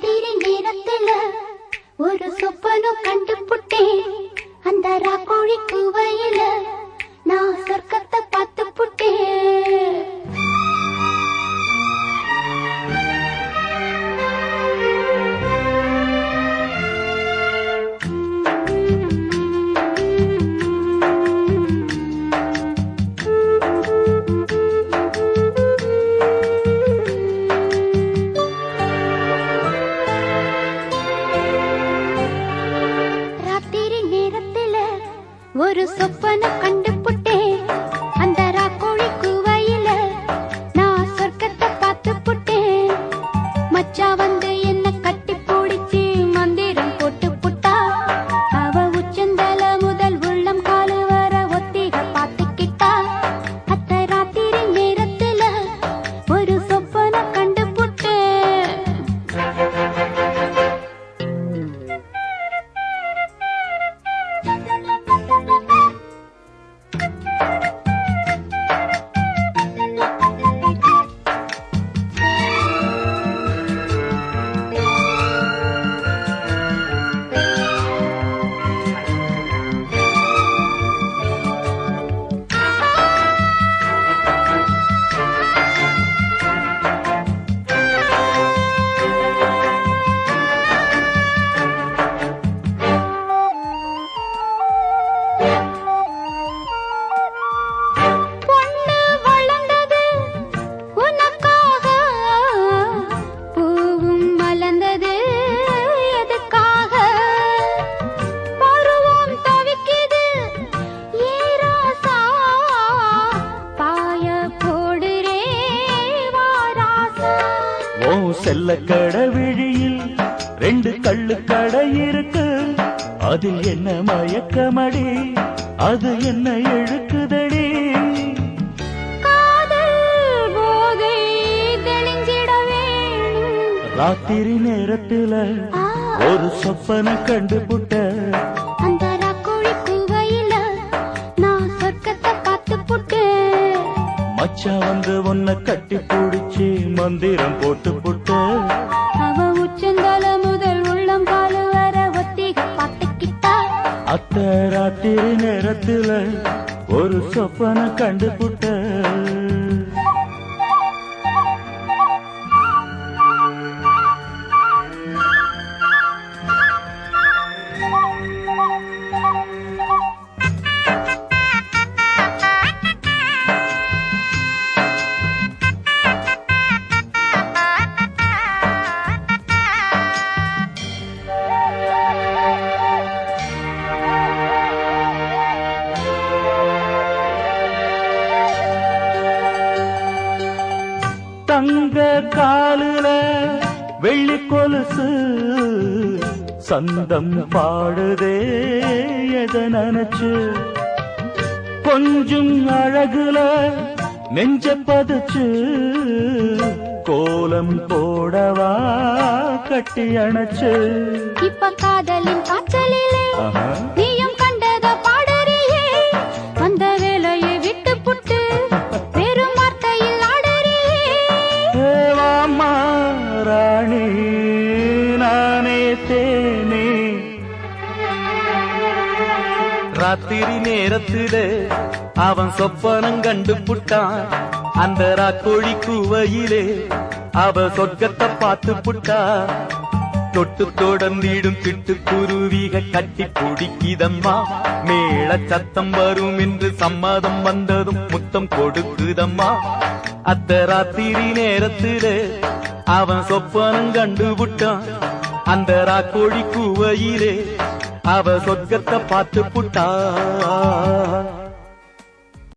ராத்திரி நேரத்துல ஒரு சொப்பனம் கண்டு புட்டேன் அந்த ராக்கோழி குவையில நான் சொர்க்கத்தை பார்த்து புட்டேன் ஒரு சொப்பனம் செல்ல கடவிழியில் ரெண்டு கள்ளு கடை இருக்கு. அதில் என்ன மயக்கமடி? அது என்ன எழுக்குதடி? ராத்திரி நேரத்துல ஒரு சொப்பன கண்டுபுட்ட மச்சான் வந்து உன்னை கட்டி பிடிச்சி மந்திரம் போட்டு புட்ட. அவ உச்சந்தால முதல் உள்ளம் காலு வர ஒத்திக பார்த்துக்கிட்டா. அத்த ராத்திரி நேரத்துல ஒரு சொப்பன கண்டுபுட்ட. தங்க காலுல வெள்ளி கொலுசு சந்தம் பாடுதே எதை நினைச்சு? கொஞ்சம் அழகுல நெஞ்ச பதிச்சு கோலம் போடவா கட்டி அணைச்சு? இப்ப காதலின் காய்ச்சலிலே ராணி நானே தேனே. ராத்திரி நேரத்திலே அவன் சொப்பனம் கண்டு புட்டான் அந்த ராக்கோழி கூவையிலே அவ சொர்க்கத்தை பார்த்து புட்டா தொட்டு தொடர்ந்திடும் சிட்டுக்குருவிக கட்டி பிடிக்குதம்மா மேல சத்தம் வரும் என்று சம்மதம் வந்ததும் முத்தம் கொடுக்குதம்மா. அத்த ராத்திரி நேரத்திலே அவன் சொப்பனம் கண்டு புட்டான் அந்த ராக்கோழி கூவையிலே அவ சொர்க்கத்தை பார்த்து புட்டா